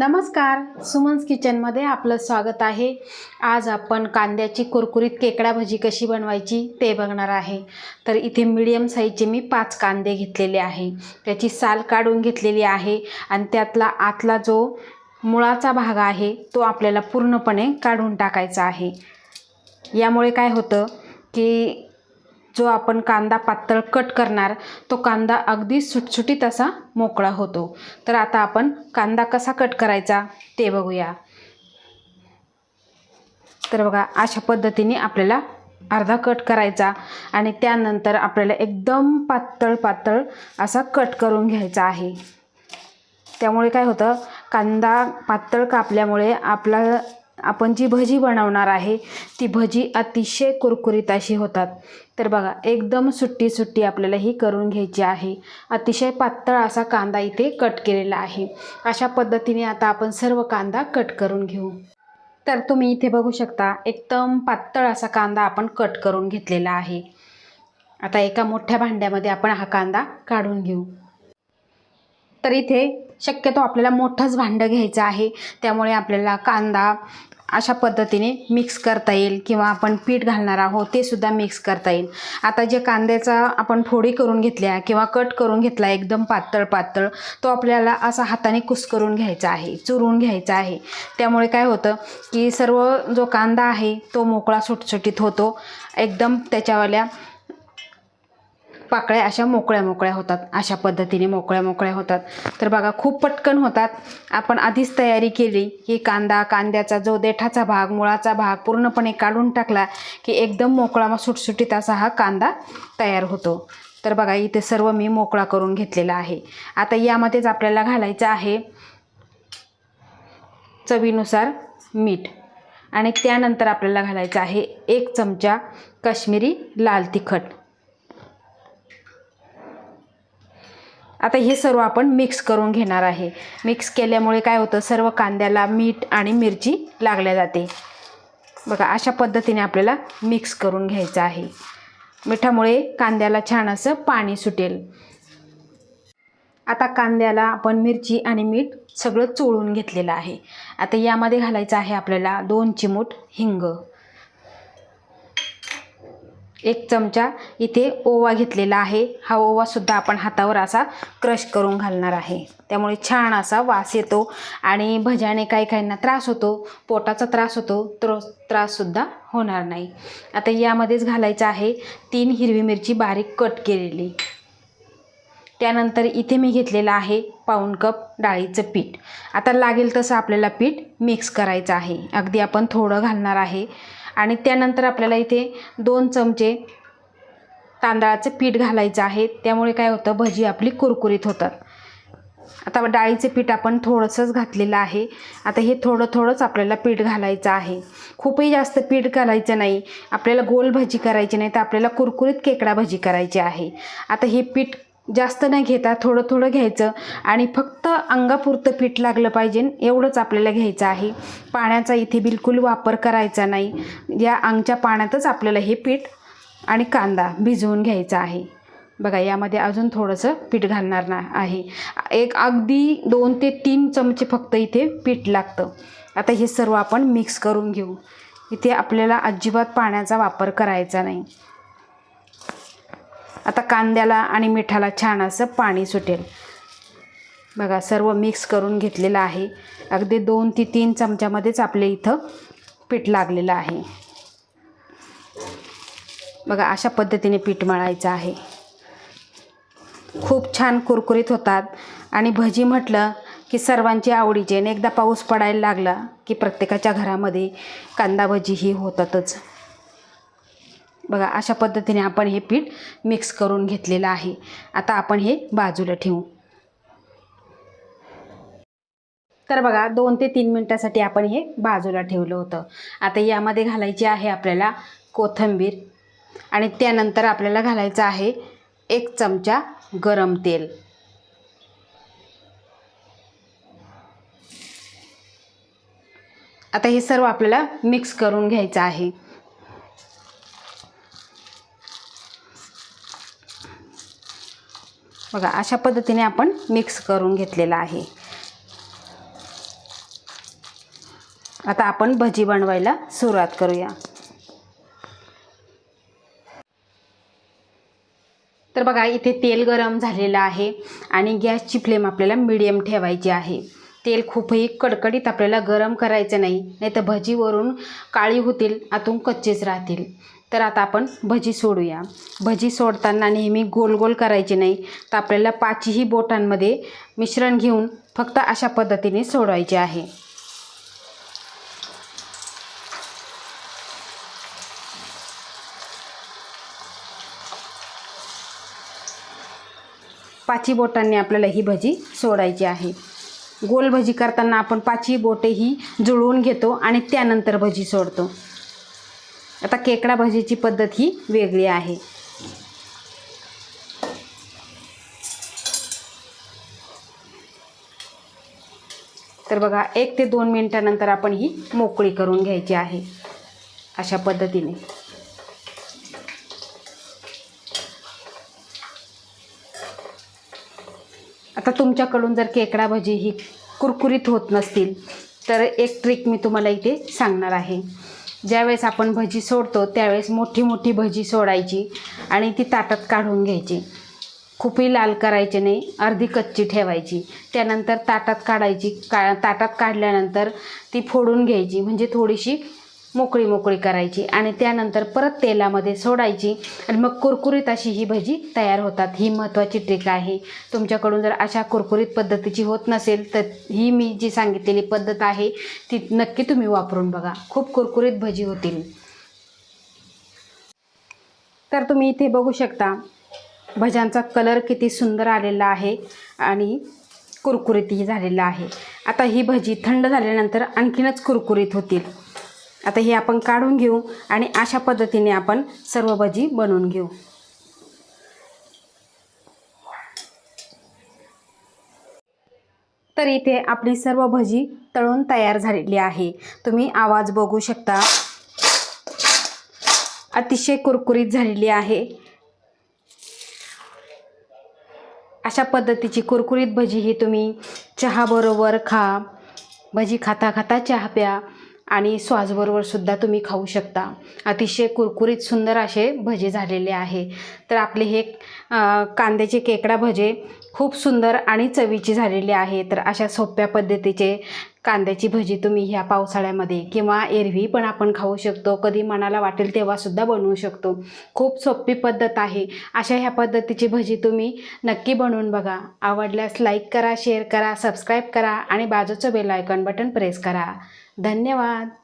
नमस्कार सुमन्स किचनमध्ये आपलं स्वागत आहे. आज आपण कांद्याची कुरकुरीत केकडा भजी कशी बनवायची ते बघणार आहे. तर इथे मिडियम साईजचे मी पाच कांदे घेतलेले आहे. त्याची साल काढून घेतलेली आहे आणि त्यातला आतला जो मुळाचा भाग आहे तो आपल्याला पूर्णपणे काढून टाकायचा आहे. यामुळे काय होतं की जो आपण कांदा पातळ कट करणार तो कांदा अगदी सुटसुटीत असा मोकळा होतो. तर आता आपण कांदा कसा कट करायचा ते बघूया. तर बघा अशा पद्धतीने आपल्याला अर्धा कट करायचा आणि त्यानंतर आपल्याला एकदम पातळ पातळ असा कट करून घ्यायचा आहे. त्यामुळे काय होतं कांदा पातळ कापल्यामुळे आपला आपण जी भजी बनवणार आहे ती भजी अतिशय कुरकुरीत अशी होतात. तर बघा एकदम सुट्टी सुट्टी आपल्याला ही करून घ्यायची आहे. अतिशय पातळ असा कांदा इथे कट केलेला आहे. अशा पद्धतीने आता आपण सर्व कांदा कट करून घेऊ. तर तुम्ही इथे बघू शकता एकदम पातळ असा कांदा आपण कट करून घेतलेला आहे. आता एका मोठ्या भांड्यामध्ये आपण हा कांदा काढून घेऊ. तर इथे शक्यतो आपल्याला मोठंच भांडं घ्यायचं आहे. त्यामुळे आपल्याला कांदा अशा पद्धतीने मिक्स करता येईल किंवा आपण पीठ घालणार आहोत ते सुद्धा मिक्स करता येईल. आता जे कांद्याचा आपण फोडी करून घेतल्या किंवा कट करून घेतला एकदम पातळ पातळ तो आपल्याला असा हाताने कुस्करून घ्यायचा आहे चुरून घ्यायचा आहे. त्यामुळे काय होतं की सर्व जो कांदा आहे तो मोकळा सुटसुटीत होतो. एकदम त्याच्यावाल्या पाकळ्या अशा मोकळ्या मोकळ्या होतात अशा पद्धतीने मोकळ्या मोकळ्या होतात. तर बघा खूप पटकन होतात. आपण आधीच तयारी केली की कांदा कांद्याचा जो देठाचा भाग मुळाचा भाग पूर्णपणे काढून टाकला की एकदम मोकळा मग सुटसुटीत असा हा कांदा तयार होतो. तर बघा इथे सर्व मी मोकळा करून घेतलेला आहे. आता यामध्येच आपल्याला घालायचं आहे चवीनुसार मीठ. आणि त्यानंतर आपल्याला घालायचं आहे एक चमचा काश्मीरी लाल तिखट. आता हे सर्व आपण मिक्स करून घेणार आहे. मिक्स केल्यामुळे काय होतं? सर्व कांद्याला मीठ आणि मिरची लागल्या जाते. बघा अशा पद्धतीने आपल्याला मिक्स करून घ्यायचं आहे. मिठामुळे कांद्याला छान असं पाणी सुटेल. आता कांद्याला आपण मिरची आणि मीठ सगळं चोळून घेतलेलं आहे. आता यामध्ये घालायचं आहे आपल्याला दोन चिमूट हिंग. एक चमचा इथे ओवा घेतलेला आहे. हा ओवासुद्धा आपण हातावर असा क्रश करून घालणार आहे. त्यामुळे छान असा वास येतो आणि भज्याने काही काहींना त्रास होतो पोटाचा त्रास होतो तर त्राससुद्धा होणार नाही. आता यामध्येच घालायचं आहे तीन हिरवी मिरची बारीक कट केलेली. त्यानंतर इथे मी घेतलेलं आहे पाऊण कप डाळीचं पीठ. आता लागेल तसं आपल्याला पीठ मिक्स करायचं आहे. अगदी आपण थोडं घालणार आहे. आणि त्यानंतर आपल्याला इथे दोन चमचे तांदळाचं पीठ घालायचं आहे. त्यामुळे काय होतं भजी आपली कुरकुरीत होतात. आता डाळीचं पीठ आपण थोडंसंच घातलेलं आहे. आता हे थोडं थोडंच आपल्याला पीठ घालायचं आहे. खूपही जास्त पीठ घालायचं नाही. आपल्याला गोल भजी करायची नाही तर आपल्याला कुरकुरीत केकडा भजी करायची आहे. आता हे पीठ जास्त न घेता थोडं थोडं घ्यायचं आणि फक्त अंगापुरतं पीठ लागलं पाहिजे एवढंच आपल्याला घ्यायचं आहे. पाण्याचा इथे बिलकुल वापर करायचा नाही. या अंगच्या पाण्यातच आपल्याला हे पीठ आणि कांदा भिजवून घ्यायचा आहे. बघा यामध्ये अजून थोडंसं पीठ घालणार ना आहे. एक अगदी दोन ते तीन चमचे फक्त इथे पीठ लागतं. आता हे सर्व आपण मिक्स करून घेऊ. इथे आपल्याला अजिबात पाण्याचा वापर करायचा नाही. आता कांद्याला आणि मिठाला छान असं पाणी सुटेल. बघा सर्व मिक्स करून घेतलेलं आहे. अगदी दोन ते तीन चमच्यामध्येच आपले इथं पीठ लागलेलं आहे. बघा अशा पद्धतीने पीठ मळायचं आहे. खूप छान कुरकुरीत होतात. आणि भजी म्हटलं की सर्वांची आवडीचे आणि एकदा पाऊस पडायला लागला की प्रत्येकाच्या घरामध्ये कांदा भजी ही होतातच. बघा अशा पद्धतीने आपण हे पीठ मिक्स करून घेतलेलं आहे. आता आपण हे बाजूला ठेवू. तर बघा दोन ते तीन मिनटासाठी आपण हे बाजूला ठेवलं होतं. आता यामध्ये घालायची आहे आपल्याला कोथिंबीर आणि त्यानंतर आपल्याला घालायचं आहे एक चमचा गरम तेल. आता हे सर्व आपल्याला मिक्स करून घ्यायचं आहे. बघा अशा पद्धतीने आपण मिक्स करून घेतलेला आहे. आता आपण भजी बनवायला सुरुवात करूया. तर बघा इथे तेल गरम झालेलं आहे आणि गॅसची फ्लेम आपल्याला मिडियम ठेवायची आहे. तेल खूपही कडकडीत आपल्याला गरम करायचं नाही नाही तर भजीवरून काळी होतील आतून कच्चेच राहतील. तर आता आपण भजी सोडूया. भजी सोडताना नेहमी गोल गोल करायचे नाही. तर आपल्याला पाचही बोटांमध्ये मिश्रण घेऊन फक्त अशा पद्धतीने सोडवायचे आहे. पाची बोटांनी आपल्याला ही भजी सोडायची आहे. गोल भजी करताना आपण पाचही बोटे ही जुळवून घेतो आणि त्यानंतर भजी सोडतो. आता केकडा भाजीची पद्धत ही वेगळी आहे. तर बघा एक ते दोन मिनटानंतर आपण ही मोकळी करून घ्यायची आहे अशा पद्धतीने. आता तुमच्याकडून जर केकडा भजी ही कुरकुरीत होत नसतील तर एक ट्रिक मी तुम्हाला इथे सांगणार आहे. ज्यावेळेस आपण भजी सोडतो त्यावेळेस मोठी मोठी भजी सोडायची आणि ती ताटात काढून घ्यायची. खूपही लाल करायची नाही अर्धी कच्ची ठेवायची. त्यानंतर ताटात काढायची का ताटात काढल्यानंतर ती फोडून घ्यायची. म्हणजे थोडीशी मोकळी मोकळी करायची आणि त्यानंतर परत तेलामध्ये सोडायची आणि मग कुरकुरीत अशी ही भजी तयार होतात. ही महत्त्वाची ट्रिक आहे. तुमच्याकडून जर अशा कुरकुरीत पद्धतीची होत नसेल तर ही मी जी सांगितलेली पद्धत आहे ती नक्की तुम्ही वापरून बघा. खूप कुरकुरीत भजी होतील. तर तुम्ही इथे बघू शकता भज्यांचा कलर किती सुंदर आलेला आहे आणि कुरकुरीतही झालेला आहे. आता ही भजी थंड झाल्यानंतर आणखीनच कुरकुरीत होतील. आता हे आपण काढून घेऊ आणि अशा पद्धतीने आपण सर्व भजी बनवून घेऊ. तर इथे आपली सर्व भजी तळून तयार झालेली आहे. तुम्ही आवाज बघू शकता. अतिशय कुरकुरीत झालेली आहे. अशा पद्धतीची कुरकुरीत भजी ही तुम्ही चहाबरोबर खा. भजी खाता खाता चहा प्या. आणि सॉसबरोबर सुद्धा तुम्ही खाऊ शकता. अतिशय कुरकुरीत सुंदर असे भजे झालेले आहे. तर आपले हे कांद्याचे केकडा भजे खूप सुंदर आणि चवीची झालेली आहे. तर अशा सोप्या पद्धतीचे कांद्याची भजी तुम्ही ह्या पावसाळ्यामध्ये किंवा एरवी पण आपण खाऊ शकतो. कधी मनाला वाटेल तेव्हासुद्धा बनवू शकतो. खूप सोपी पद्धत आहे. अशा ह्या पद्धतीची भजी तुम्ही नक्की बनवून बघा. आवडल्यास लाईक करा शेअर करा सबस्क्राईब करा आणि बाजूचं बेल आयकॉन बटन प्रेस करा. धन्यवाद.